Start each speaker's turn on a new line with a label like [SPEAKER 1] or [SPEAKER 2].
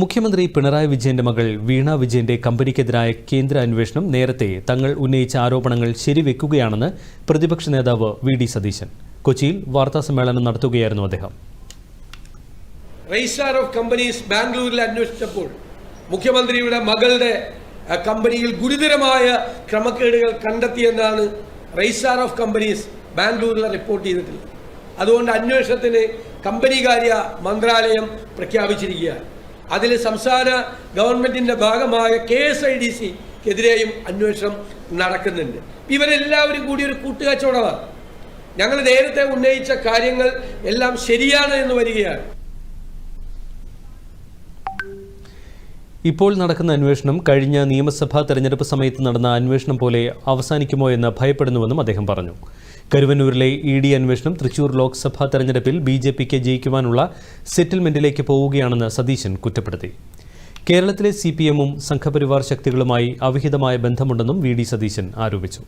[SPEAKER 1] മുഖ്യമന്ത്രി പിണറായി വിജയന്റെ മകൾ വീണ വിജയന്റെ കമ്പനിക്കെതിരായ കേന്ദ്ര അന്വേഷണം നേരത്തെ തങ്ങൾ ഉന്നയിച്ച ആരോപണങ്ങൾ ശരിവെക്കുകയാണെന്ന് പ്രതിപക്ഷ നേതാവ് വി ഡി സതീശൻ. കൊച്ചിയിൽ വാർത്താസമ്മേളനം നടത്തുകയായിരുന്നു അദ്ദേഹം.
[SPEAKER 2] രജിസ്ട്രാർ ഓഫ് കമ്പനീസ് ബാംഗ്ലൂരിൽ അന്വേഷിച്ചപ്പോൾ മുഖ്യമന്ത്രിയുടെ മകളുടെ കമ്പനിയിൽ ഗുരുതരമായ ക്രമക്കേടുകൾ കണ്ടെത്തിയെന്നാണ് രജിസ്ട്രാർ ഓഫ് കമ്പനീസ് ബാംഗ്ലൂരിൽ റിപ്പോർട്ട് ചെയ്തിട്ടുള്ളത്. അതുകൊണ്ട് അന്വേഷണത്തിന് കമ്പനികാര്യ മന്ത്രാലയം പ്രഖ്യാപിച്ചിരിക്കുകയാണ്. അതിൽ സംസ്ഥാന ഗവൺമെന്റിന്റെ ഭാഗമായ കെ എസ് ഐ ഡി സിക്കെതിരെയും അന്വേഷണം നടക്കുന്നുണ്ട്. ഇവരെല്ലാവരും കൂടി ഒരു കൂട്ടുകച്ചവടമാണ്. ഞങ്ങൾ നേരത്തെ ഉന്നയിച്ച കാര്യങ്ങൾ എല്ലാം ശരിയാണ് എന്ന് വരികയാണ്.
[SPEAKER 1] ഇപ്പോൾ നടക്കുന്ന അന്വേഷണം കഴിഞ്ഞ നിയമസഭാ തെരഞ്ഞെടുപ്പ് സമയത്ത് നടന്ന അന്വേഷണം പോലെ അവസാനിക്കുമോ എന്ന് ഭയപ്പെടുന്നുവെന്നും അദ്ദേഹം പറഞ്ഞു. കരുവന്നൂരിലെ ഇ ഡി അന്വേഷണം തൃശൂർ ലോക്സഭാ തെരഞ്ഞെടുപ്പിൽ ബി ജെ പിക്ക് ജയിക്കുവാനുള്ള സെറ്റിൽമെന്റിലേക്ക് പോവുകയാണെന്ന് സതീശൻ കുറ്റപ്പെടുത്തി. കേരളത്തിലെ സി പി എമ്മും സംഘപരിവാർ ശക്തികളുമായി അവിഹിതമായ ബന്ധമുണ്ടെന്നും വി ഡി സതീശൻ ആരോപിച്ചു.